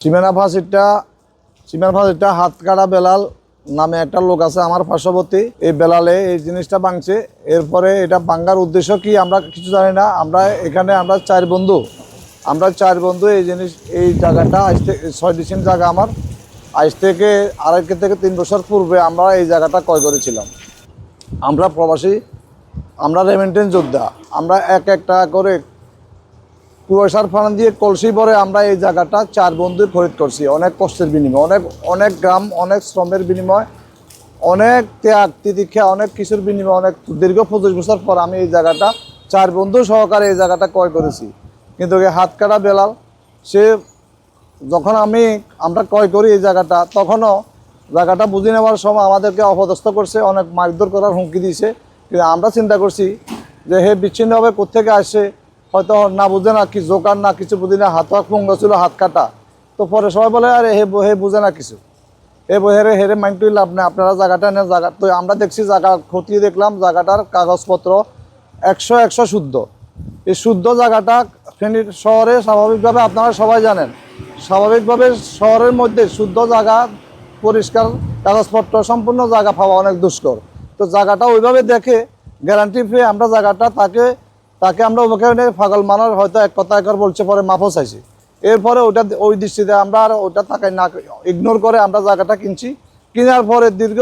সীমানা ফাঁসিটা সীমানা ফাঁসিটা হাত কাটা বেলাল নামে একটা লোক আছে আমার পার্শ্ববর্তী। এই বেলালে এই জিনিসটা ভাঙছে। এরপরে এটা ভাঙ্গার উদ্দেশ্য কি আমরা কিছু জানি না। আমরা এখানে আমরা চার বন্ধু। আমরা চার বন্ধু এই জিনিস, এই জায়গাটা আজ থেকে ছয় ডিসেম্বর জায়গা আমার। আজ থেকে আড়াই থেকে তিন বছর পূর্বে আমরা এই জায়গাটা ক্রয় করেছিলাম। আমরা প্রবাসী, আমরা রেমেন্টেন্স যোদ্ধা। আমরা এক একটা করে কুয়াশার ফান দিয়ে কলসি ভরে আমরা এই জায়গাটা চার বন্ধু খরিদ করছি। অনেক কষ্টের বিনিময়, অনেক অনেক গ্রাম, অনেক শ্রমের বিনিময়, অনেক ত্যাগ, তিতিক্ষা, অনেক কিছুর বিনিময়, অনেক দীর্ঘ পঁচিশ বছর পর আমি এই জায়গাটা চার বন্ধু সহকারে এই জায়গাটা ক্রয় করেছি। কিন্তু হাত কাটা বেলাল, সে যখন আমি, আমরা ক্রয় করি এই জায়গাটা, তখনও জায়গাটা বুঝে নেওয়ার সময় আমাদেরকে অপদস্থ করছে, অনেক মারধর করার হুমকি দিয়েছে। কিন্তু আমরা চিন্তা করছি যে হে বিচ্ছিন্নভাবে কোথেকে আসে হয়তো না বুঝে না, কি জোকার না, কিছু বুঝি না, হাত হাত পঙ্গ ছিল, হাত কাটা। তো পরে সবাই বলে, আরে, হে হে বুঝে না কিছু। এ হেরে হেরে মাইন্ডটুই লাভ নেই, আপনারা জায়গাটা নেন, জায়গা তো আমরা দেখছি জায়গা খতিয়ে দেখলাম, জায়গাটার কাগজপত্র একশো একশো শুদ্ধ। এই শুদ্ধ জায়গাটা ফেনীর শহরে স্বাভাবিকভাবে আপনারা সবাই জানেন। স্বাভাবিকভাবে শহরের মধ্যে শুদ্ধ জায়গা, পরিষ্কার কাগজপত্র সম্পূর্ণ জায়গা পাওয়া অনেক দুষ্কর। তো জায়গাটা ওইভাবে দেখে গ্যারান্টি পেয়ে আমরা জায়গাটা তাকে তাকে আমরা ওখানে ফাগল মানার হয়তো এক কথা একবার বলছে, পরে মাফও চাইছি। এরপরে ওটা ওই দৃষ্টিতে আমরা আর ওটা তাকাই না ইগনোর করে আমরা জায়গাটা কিনছি। কেনার পরে দীর্ঘ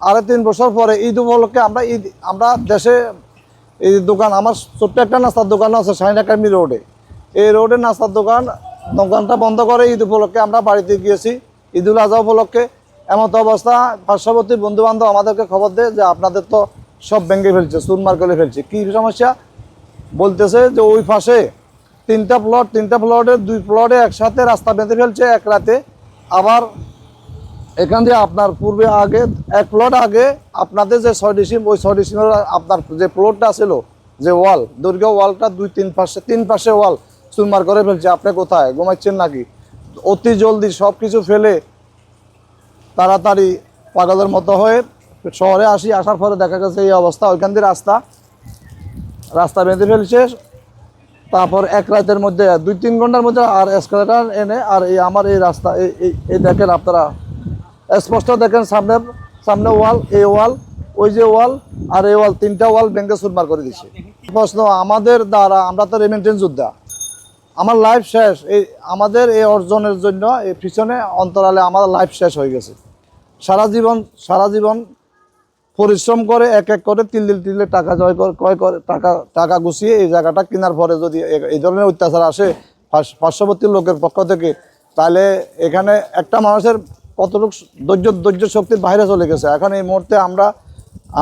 আড়াই তিন বছর পরে ঈদ উপলক্ষে আমরা ঈদ, আমরা দেশে এই দোকান, আমার ছোট্ট একটা নাস্তার দোকান আছে শাহিন একাডেমি রোডে। এই রোডে নাস্তার দোকান, দোকানটা বন্ধ করে ঈদ উপলক্ষে আমরা বাড়িতে গিয়েছি। ঈদুল আজহা উপলক্ষে এমত অবস্থা। পার্শ্ববর্তী বন্ধু বান্ধব আমাদেরকে খবর দেয় যে আপনাদের তো সব ভেঙে ফেলছে, চুরমার করে ফেলছে। কী সমস্যা? বলতেছে যে ওই পাশে তিনটা প্লট তিনটা প্লটের দুই প্লটে একসাথে রাস্তা বেঁধে ফেলছে এক রাতে। আবার এখান দিয়ে আপনার পূর্বে আগে, এক প্লট আগে আপনাদের যে ছয় ডিসিম, ওই ছয় ডিসিমের আপনার যে প্লটটা ছিল, যে ওয়াল, দৈর্ঘ্য ওয়ালটা দুই তিন পাশে তিন পাশে ওয়াল চুরমার করে ফেলছে। আপনি কোথায়? ঘুমাচ্ছেন নাকি? অতি জলদি সব কিছু ফেলে তাড়াতাড়ি পাগলের মতো হয়ে শহরে আসি। আসার পরে দেখা গেছে এই অবস্থা। ওইখান দিয়ে রাস্তা রাস্তা বেঁধে ফেলছে। তারপর এক রাতের মধ্যে, দুই তিন ঘণ্টার মধ্যে আর এসকালেটার এনে, আর এই আমার এই রাস্তা, এই, এই- দেখেন আপনারা। স্পষ্ট দেখেন সামনে সামনে ওয়াল, এই ওয়াল, ওই যে ওয়াল, আর এই ওয়াল, তিনটা ওয়াল ব্যাংকে সুরমার করে দিচ্ছে প্রশ্ন, আমাদের দ্বারা, আমরা তো রেমিটেন্স যোদ্ধা। আমার লাইফ শেষ, এই, আমাদের এই অর্জনের জন্য, এই পিছনে, অন্তরালে আমার লাইফ শেষ হয়ে গেছে। সারা জীবন সারা জীবন পরিশ্রম করে, এক এক করে, তিল তিল টাকা জয় করে, ক্রয় করে, টাকা টাকা গুছিয়ে এই জায়গাটা কেনার পরে যদি এই ধরনের অত্যাচার আসে পার্শ্ববর্তী লোকের পক্ষ থেকে, তাহলে এখানে একটা মানুষের কতটুকু ধৈর্য ধৈর্য শক্তির বাইরে চলে গেছে। এখন এই মুহূর্তে আমরা,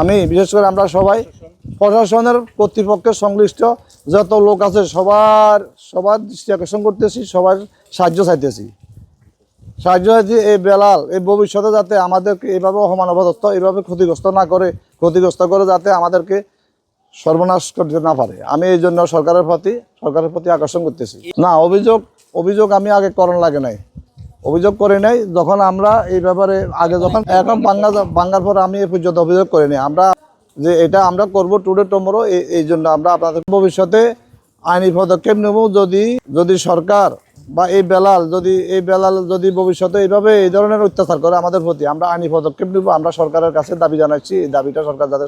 আমি, বিশেষ করে আমরা সবাই প্রশাসনের কর্তৃপক্ষের সংশ্লিষ্ট যত লোক আছে, সবার সবার দৃষ্টি আকর্ষণ করতেছি, সবার সাহায্য চাইতেছি। সাহায্য এই বেলাল, এই ভবিষ্যতে যাতে আমাদেরকে এইভাবে অপমানবদত্ত এইভাবে ক্ষতিগ্রস্ত না করে, ক্ষতিগ্রস্ত করে যাতে আমাদেরকে সর্বনাশ করতে না পারে। আমি এই জন্য সরকারের প্রতি সরকারের প্রতি আকর্ষণ করতেছি। না, অভিযোগ অভিযোগ আমি আগে করণ লাগে নাই। অভিযোগ করে নাই, যখন আমরা এই ব্যাপারে আগে যখন, এখন বাঙ্গা বাঙ্গার পর আমি এই পর্যন্ত অভিযোগ করে নিই আমরা যে এটা আমরা করব টুডে টমোরো এই জন্য আমরা আপনাদের ভবিষ্যতে আইনি পদক্ষেপ নেব যদি যদি সরকার বা এই বেলাল যদি, এই বেলাল যদি ভবিষ্যতে এইভাবে এই ধরনের অত্যাচার করে আমাদের প্রতি, আমরা আইনি পদক্ষেপ নেব, আমরা সরকারের কাছে দাবি জানাচ্ছি, এই দাবিটা সরকার যাতে